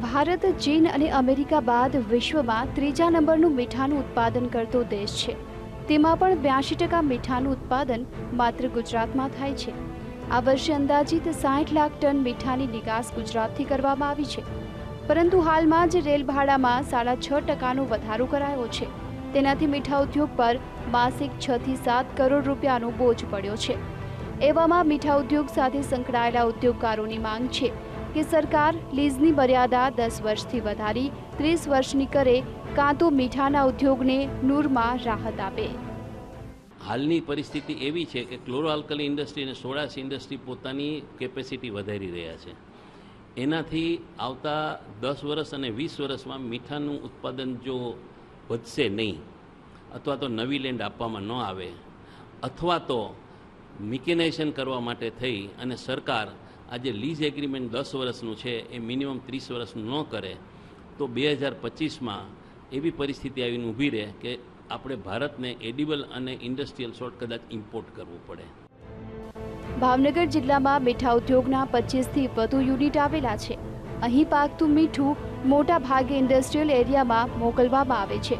ભારત, ચીન અને અમેરિકા બાદ વિશ્વમાં ત્રીજા નંબરનું મીઠાનું ઉત્પાદન કરતો દેશ છે. તેમાં પણ બ્યાસી ટકા મીઠાનું ઉત્પાદન માત્ર ગુજરાતમાં થાય છે. આ વર્ષે અંદાજિત સાઠ લાખ ટન મીઠાની નિકાસ ગુજરાતથી કરવામાં આવી છે. પરંતુ હાલમાં જ રેલ ભાડામાં સાડા છ ટકાનો વધારો કરાયો છે. તેનાથી મીઠા ઉદ્યોગ પર માસિક છ થી સાત કરોડ રૂપિયાનો બોજ પડ્યો છે. એવામાં મીઠા ઉદ્યોગ સાથે સંકળાયેલા ઉદ્યોગકારોની માંગ છે. કે સરકાર લીઝની મર્યાદા દસ વર્ષથી વધારી, ત્રીસ વર્ષની કરે, કાં તો મીઠાના ઉદ્યોગને નૂરમાં રાહત આપે. હાલની પરિસ્થિતિ એવી છે કે ક્લોરોઆલ્કલી ઇન્ડસ્ટ્રી અને સોડાસ ઇન્ડસ્ટ્રી પોતાની કેપેસિટી વધારી રહ્યા છે. એનાથી આવતા દસ વર્ષ અને વીસ વર્ષમાં મીઠાનું ઉત્પાદન જો વધશે નહીં, અથવા તો નવી લેન્ડ આપવામાં ન આવે, અથવા તો મિકેનાઇઝેશન કરવા માટે થઈ અને સરકાર આ જે લીઝ એગ્રીમેન્ટ દસ વર્ષનું છે, એ મિનિમમ ત્રીસ વર્ષનું ન કરે, તો બે હજાર પચીસમાં એવી પરિસ્થિતિ આવીને ઊભી રહે કે આપણે ભારતને એડિબલ અને ઇન્ડસ્ટ્રીયલ સોલ્ટ કદાચ ઇમ્પોર્ટ કરવું પડે. ભાવનગર જિલ્લામાં મીઠા ઉદ્યોગના પચીસથી વધુ યુનિટ આવેલા છે. અહીં પાકતું મીઠું મોટા ભાગે ઇન્ડસ્ટ્રીયલ એરિયામાં મોકલવામાં આવે છે.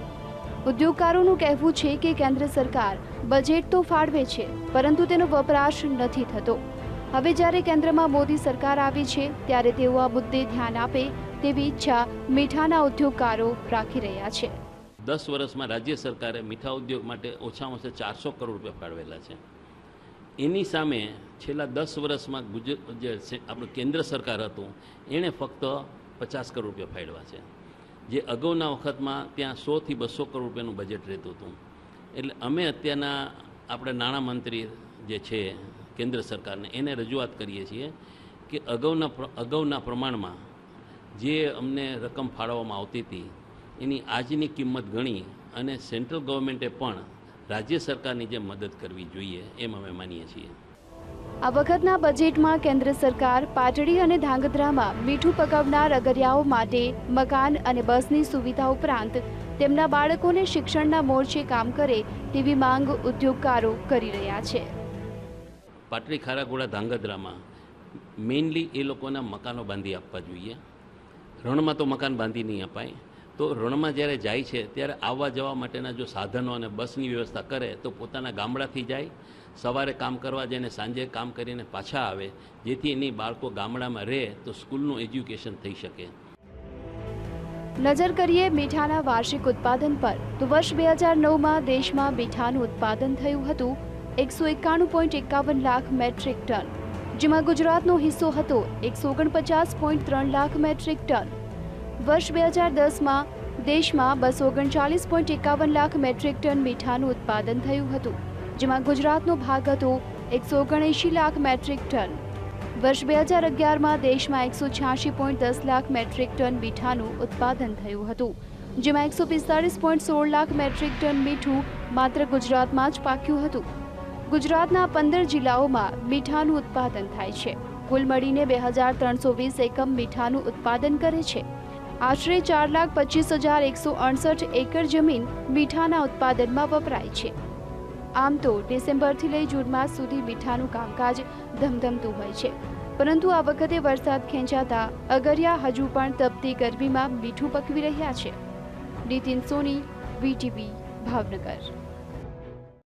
ઉદ્યોગકારોનું કહેવું છે કે કેન્દ્ર સરકાર બજેટ તો ફાળવે છે, પરંતુ તેનો વપરાશ નથી થતો. હવે જ્યારે કેન્દ્રમાં મોદી સરકાર આવી છે, ત્યારે તેઓ આ મુદ્દે ધ્યાન આપે તેવી ઈચ્છા મીઠાના ઉદ્યોગકારો રાખી રહ્યા છે. દસ વર્ષમાં રાજ્ય સરકારે મીઠા ઉદ્યોગ માટે ઓછામાં ઓછા ચારસો કરોડ રૂપિયા ફાળવેલા છે. એની સામે છેલ્લા દસ વર્ષમાં ગુજરાત જે આપણું કેન્દ્ર સરકાર હતું, એણે ફક્ત પચાસ કરોડ રૂપિયા ફાળવ્યા છે. જે અગાઉના વખતમાં ત્યાં સોથી બસો કરોડ રૂપિયાનું બજેટ રહેતું હતું. એટલે અમે અત્યારના આપણે નાણામંત્રી જે છે કેન્દ્ર સરકારને એને રજૂઆત કરીએ છીએ કે અગાઉના અગાઉના પ્રમાણમાં જે અમને રકમ ફાળવવામાં આવતી હતી, એની આજની કિંમત ગણી અને સેન્ટ્રલ ગવર્મેન્ટે પણ રાજ્ય સરકારની જે મદદ કરવી જોઈએ એમ અમે માનીએ છીએ. આ વખતના બજેટમાં કેન્દ્ર સરકાર પાટડી અને ધાંગધ્રામાં મીઠું પકવનાર અગરિયાઓ માટે મકાન અને બસની સુવિધા ઉપરાંત તેમના બાળકોને શિક્ષણના મોરચે કામ કરે તેવી માંગ ઉદ્યોગકારો કરી રહ્યા છે. પાટડી ખારાગોળા ધાંગધ્રામાં મેઇનલી એ લોકોના મકાનો બાંધી આપવા જોઈએ. રણમાં તો મકાન બાંધી નહીં અપાય. તો રણમાં જ્યારે જાય છે, ત્યારે આવવા જવા માટેના જો સાધનો અને બસની વ્યવસ્થા કરે, તો પોતાના ગામડાથી જાય, સવારે કામ કરવા જાય અને સાંજે કામ કરીને પાછા આવે. જેથી એની બાળકો ગામડામાં રહે, તો સ્કૂલનું એજ્યુકેશન થઈ શકે. નજર કરીએ મીઠાના વાર્ષિક ઉત્પાદન પર. તો વર્ષ બે હજાર નવમાં દેશમાં મીઠાનું ઉત્પાદન થયું હતું એકસો એકાણું પોઈન્ટ એકાવન લાખ મેટ્રિક ટન, જેમાં ગુજરાતનો હિસ્સો હતો એકસો ઓગણપચાસ પોઈન્ટ ત્રણ લાખ મેટ્રિક ટન. વર્ષ બે હજાર દસમાં દેશમાં બસો ઓગણચાલીસ પોઈન્ટ એકાવન લાખ મેટ્રિક ટન મીઠાનું ઉત્પાદન થયું હતું, જેમાં ગુજરાતનો ભાગ હતો એકસો ઓગણએંશી લાખ મેટ્રિક ટન. વર્ષ બે હજાર અગિયારમાં દેશમાં એકસો છ્યાસી પોઈન્ટ દસ લાખ મેટ્રિક ટન મીઠાનું ઉત્પાદન થયું હતું, જેમાં એકસો પિસ્તાળીસ પોઈન્ટ સોળ લાખ મેટ્રિક ટન મીઠું માત્ર ગુજરાતમાં જ પાક્યું હતું. ગુજરાતના પંદર જિલ્લાઓમાં મીઠાનું ઉત્પાદન થાય છે. કુલ મળીને બે હજાર ત્રણસો વીસ એકમ મીઠાનું ઉત્પાદન કરે છે. આશરે ચાર લાખ પચીસ હજાર એકસો અડસઠ એકર જમીન મીઠાના ઉત્પાદનમાં વપરાય છે. આમ તો ડિસેમ્બરથી લઈ જૂન માસ સુધી મીઠાનું કામકાજ ધમધમતું હોય છે. પરંતુ આ વખતે વરસાદ ખેંચાતા અગરિયા હજુ પણ તપતી ગરમીમાં મીઠું પકવી રહ્યા છે. નીતિન સોની, વીટીવી, ભાવનગર.